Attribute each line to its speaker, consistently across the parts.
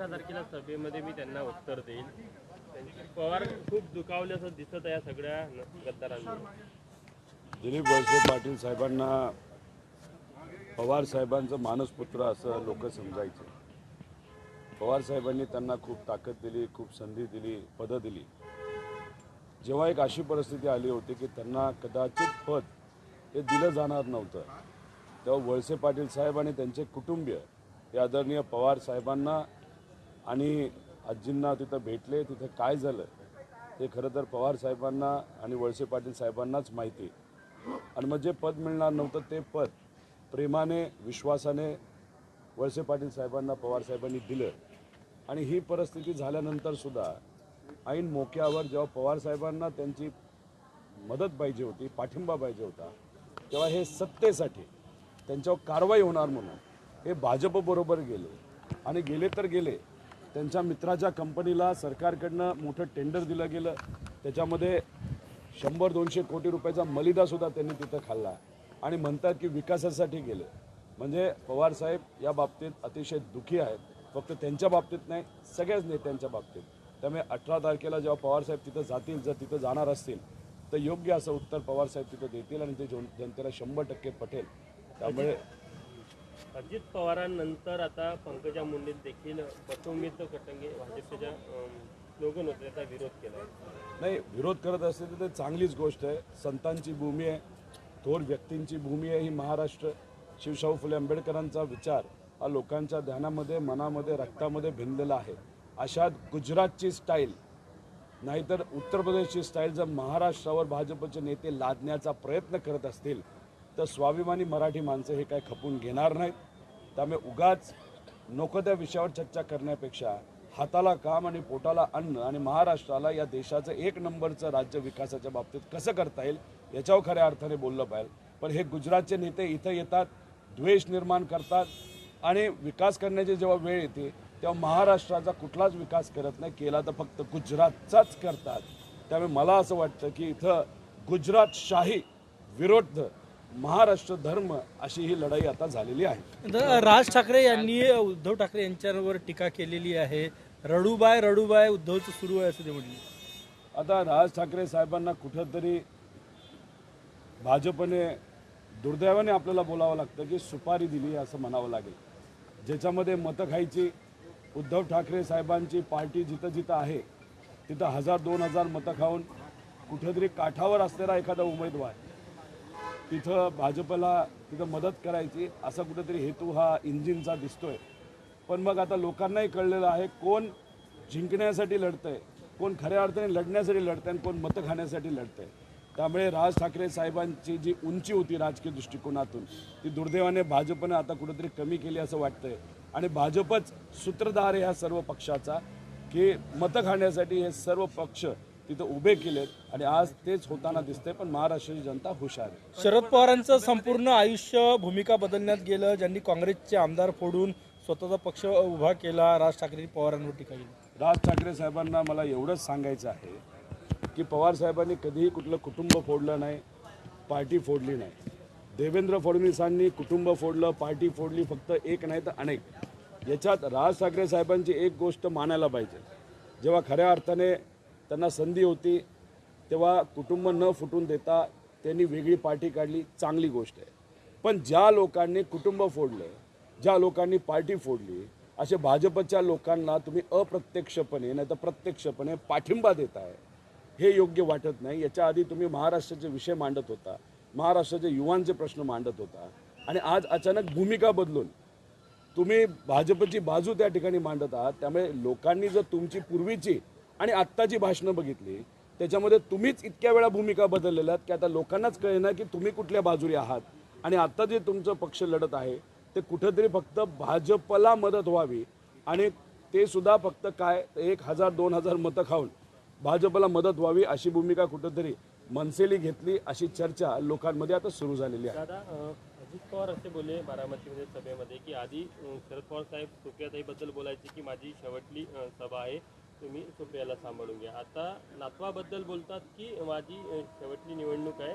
Speaker 1: अठरा तारखेला सभेमध्ये मी त्यांना उत्तर देईल त्यांची पवार खूप दुखावले असं दिसत आहे या सगळ्या गद्दारांना
Speaker 2: दिलीप वळसे पाटील साहेबांना पवार साहेबांचं मानसपुत्र असं लोक समजायचे. पवार साहेबांनी त्यांना खूप ताकद दिली खूप संधी दिली पदं दिली. जेव्हा एक अशी परिस्थिती आली होती की त्यांना कदाचित पद हे दिलं जाणार नव्हतं तेव्हा वळसे पाटील साहेब आणि त्यांचे कुटुंबीय हे आदरणीय पवार साहेबांना आणि आजींना तिथं भेटले तिथं काय झालं हे खरं तर पवार साहेबांना आणि वळसे पाटील साहेबांनाच माहिती. आणि मग जे पद मिळणार नव्हतं ते पद प्रेमाने विश्वासाने वळसे पाटील साहेबांना पवार साहेबांनी दिलं. आणि ही परिस्थिती झाल्यानंतर सुद्धा ऐन मोक्यावर जेव्हा पवार साहेबांना त्यांची मदत पाहिजे होती पाठिंबा पाहिजे होता तेव्हा हे सत्तेसाठी त्यांच्यावर कारवाई होणार म्हणून हे भाजपबरोबर गेले. आणि गेले तर गेले त्यांच्या मित्राच्या कंपनीला सरकारकडनं मोठं टेंडर दिलं गेलं. त्याच्यामध्ये शंभर दोनशे कोटी रुपयाचा मलिदासुद्धा त्यांनी तिथं खाल्ला. आणि म्हणतात की विकासासाठी गेले. म्हणजे पवारसाहेब या बाबतीत अतिशय दुःखी आहेत. फक्त त्यांच्या बाबतीत नाही सगळ्याच नेत्यांच्या बाबतीत. त्यामुळे अठरा तारखेला जेव्हा पवारसाहेब तिथं जातील जर तिथं जाणार असतील तर योग्य असं उत्तर पवारसाहेब तिथं देतील आणि ते जन- जनतेला शंभर टक्के पटेल. त्यामुळे
Speaker 1: अजित पवारांनंतर आता पंकजा मुंडे देखील पटोमित कटंगे भाजपच्या स्लोगन होते त्याचा विरोध केला
Speaker 2: नाही विरोध करत असतील तर ते चांगलीच गोष्ट आहे. संतांची भूमी आहे थोर व्यक्तींची भूमी आहे ही महाराष्ट्र. शिवशाहू फुले आंबेडकरांचा विचार हा लोकांच्या ध्यानामध्ये मनामध्ये रक्तामध्ये भिनलेला आहे. अशात गुजरातची स्टाईल नाहीतर उत्तर प्रदेशची स्टाईल जर महाराष्ट्रावर भाजपचे नेते लादण्याचा प्रयत्न करत असतील तर स्वाभिमानी मराठी माणसं हे काय खपून घेणार नाहीत. त्यामुळे उगाच नको त्या विषयावर चर्चा करण्यापेक्षा हाताला काम आणि पोटाला अन्न आणि महाराष्ट्राला या देशाचं एक नंबरचं राज्य विकासाच्या बाबतीत कसं करता येईल याच्यावर खऱ्या अर्थाने बोललं पाहिजे. पण हे गुजरातचे नेते इथं येतात द्वेष निर्माण करतात आणि विकास करण्याची जेव्हा वेळ येते तेव्हा महाराष्ट्राचा कुठलाच विकास करत नाही केला तर फक्त गुजरातचाच करतात. त्यामुळे मला असं वाटतं की इथं गुजरात शाही विरुद्ध महाराष्ट्र धर्म अशी ही लढाई आता झालेली आहे.
Speaker 3: राज ठाकरे यांनी उद्धव ठाकरे यांच्यावर टीका केलेली आहे. रडूबाय रडूबाय उद्धवचं सुरू आहे असं ते म्हणले
Speaker 2: आता राज ठाकरे साहेबांना कुठंतरी भाजपने दुर्दैवाने आपल्याला बोलावं लागतं की सुपारी दिली असं म्हणावं लागेल. ज्याच्यामध्ये मतं खायची उद्धव ठाकरे साहेबांची पार्टी जिथं जिथं आहे तिथं हजार दोन हजार मतं खाऊन कुठेतरी काठावर असलेला एखादा उमेदवार तिथं भाजपला तिथं मदत करायची असा कुठेतरी हेतू हा इंजिनचा दिसतोय. पण मग आता लोकांनाही कळलेलं आहे कोण जिंकण्यासाठी लढतंय कोण खऱ्या अर्थाने लढण्यासाठी लढतंय आणि कोण मतं खाण्यासाठी लढतंय. त्यामुळे राज ठाकरे साहेबांची जी उंची होती राजकीय दृष्टिकोनातून ती दुर्दैवाने भाजपनं आता कुठेतरी कमी केली असं वाटतंय. आणि भाजपच सूत्रधार आहे ह्या सर्व पक्षाचा की मतं खाण्यासाठी हे सर्व पक्ष तिथं उभे केलेत आणि आज तेच होताना दिसतंय पण महाराष्ट्राची जनता हुशार आहे.
Speaker 3: शरद पवारांचं संपूर्ण आयुष्य भूमिका बदलण्यात गेलं ज्यांनी काँग्रेसचे आमदार फोडून स्वतःचा पक्ष उभा केला. राज ठाकरे पवारांवर टीका केली.
Speaker 2: राज ठाकरे साहेबांना मला एवढंच सांगायचं आहे की पवार साहेबांनी कधीही कुठलं कुटुंब फोडलं नाही पार्टी फोडली नाही. देवेंद्र फडणवीसांनी कुटुंब फोडलं पार्टी फोडली फक्त एक नाही तर अनेक. याच्यात राज ठाकरे साहेबांची एक गोष्ट मानायला पाहिजे. जेव्हा खऱ्या अर्थाने त्यांना संधी होती. तेव्हा कुटुंब न फुटून देता त्यांनी वेगळी पार्टी काढली. चांगली गोष्ट आहे. पण ज्या लोकांनी कुटुंब फोडलं ज्या लोकांनी पार्टी फोडली असे भाजपच्या लोकांना तुम्ही अप्रत्यक्षपणे नाही तर प्रत्यक्षपणे पाठिंबा देत आहे हे योग्य वाटत नाही. याच्या आधी तुम्ही महाराष्ट्राचे विषय मांडत होता. महाराष्ट्राच्या युवांचे प्रश्न मांडत होता. आणि आज अचानक भूमिका बदलून तुम्ही भाजपची बाजू त्या ठिकाणी मांडत आहात. त्यामुळे लोकांनी जर तुमची पूर्वीची आणि आत्ताची भाषणं बघितली त्याच्यामध्ये तुम्हीच इतक्या वेळा भूमिका बदललेल्या आहेत की आता लोकांनाच कळेना की तुम्ही कुठल्या बाजूला आहात. आणि आता जे तुमचं पक्ष लढत आहे ते कुठंतरी फक्त भाजपला मदत व्हावी आणि ते सुद्धा फक्त काय एक हजार दोन हजार मतं खाऊन भाजपला मदत व्हावी अशी भूमिका कुठंतरी मनसेली घेतली अशी चर्चा लोकांमध्ये आता सुरू झालेली आहे.
Speaker 1: अजित पवार असे बोलले बारामतीमध्ये सभेमध्ये की आधी शरद पवार साहेब सुप्रियाताईबद्दल बोलायचे की माझी शेवटली सभा आहे. तुम्ही सुप्रियाला सांभाळून घ्या. आता नातवाबद्दल बोलतात की माझी शेवटची शेवटली निवडणूक आहे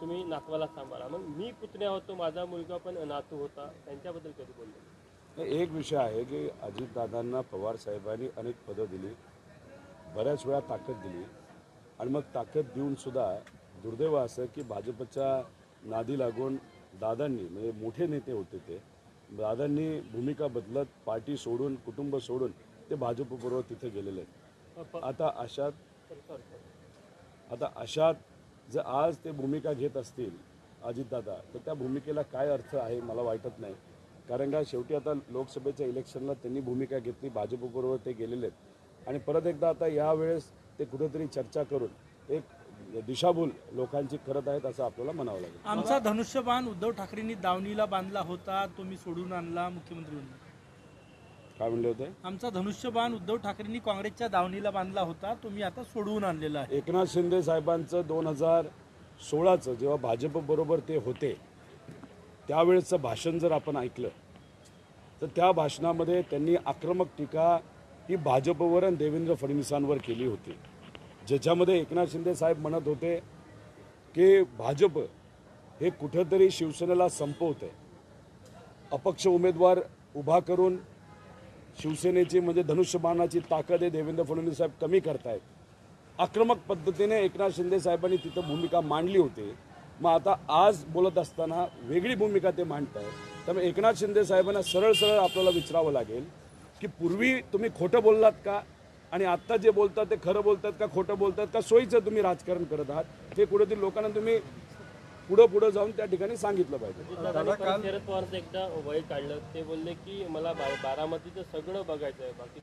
Speaker 1: तुम्ही नातवाला सांभाळा. मग मी पुतण्या होतो माझा मुलगा पण नातू होता त्यांच्याबद्दल कधी बोलले?
Speaker 2: एक विषय आहे की अजितदादांना पवार साहेबांनी अनेक पदं दिली बऱ्याच वेळा ताकद दिली आणि मग ताकद देऊन सुद्धा दुर्दैव असं की भाजपच्या नादी लागून दादांनी म्हणजे मोठे नेते होते ते दादांनी भूमिका बदलत पार्टी सोडून कुटुंब सोडून ते भाजपबरोबर तिथे गेलेले आहेत. आता अशात आता अशात जर आज ते भूमिका घेत असतील अजितदादा तर त्या भूमिकेला काय अर्थ आहे मला वाटत नाही. कारण का शेवटी आता लोकसभेच्या इलेक्शनला त्यांनी भूमिका घेतली भाजपबरोबर ते गेलेले आहेत. आणि परत एकदा आता यावेळेस ते कुठेतरी चर्चा करून एक दिशाभूल लोकांची करत आहेत असं आपल्याला म्हणावं लागेल.
Speaker 3: आमचा धनुष्यबाण उद्धव ठाकरेंनी दावणीला बांधला होता तुम्ही सोडून आणला मुख्यमंत्री म्हणून.
Speaker 2: काय म्हणले होते?
Speaker 3: आमचा धनुष्यबाण उद्धव ठाकरेंनी काँग्रेसच्या दावणीला बांधला होता तुम्ही आता सोडवून आणलेला आहे.
Speaker 2: एकनाथ शिंदे साहेबांचं दोन हजार सोळाचं जेव्हा भाजपबरोबर ते होते त्यावेळेचं भाषण जर आपण ऐकलं तर त्या भाषणामध्ये त्यांनी आक्रमक टीका ही भाजपवर आणि देवेंद्र फडणवीसांवर केली होती. ज्याच्यामध्ये एकनाथ शिंदे साहेब म्हणत होते की भाजप हे कुठंतरी शिवसेनेला संपवत अपक्ष उमेदवार उभा करून शिवसेनेची म्हणजे धनुष्यबाणाची ताकद आहे देवेंद्र फडणवीस साहेब कमी करतायत. आक्रमक पद्धतीने एकनाथ शिंदे साहेबांनी तिथं भूमिका मांडली होती. मग आता आज बोलत असताना वेगळी भूमिका ते मांडत आहेत त्यामुळे एकनाथ शिंदे साहेबांना सरळ सरळ आपल्याला विचारावं लागेल की पूर्वी तुम्ही खोटं बोललात का? आणि आत्ता जे बोलतात ते खरं बोलतात का खोटं बोलतात का? सोयीचं तुम्ही राजकारण करत आहात. ते कुठेतरी लोकांना तुम्ही पुढं पुढं जाऊन त्या ठिकाणी सांगितलं पाहिजे.
Speaker 1: एकदा वय काढलं. ते बोलले की मला बारामतीचं सगळं बघायचं आहे बाकी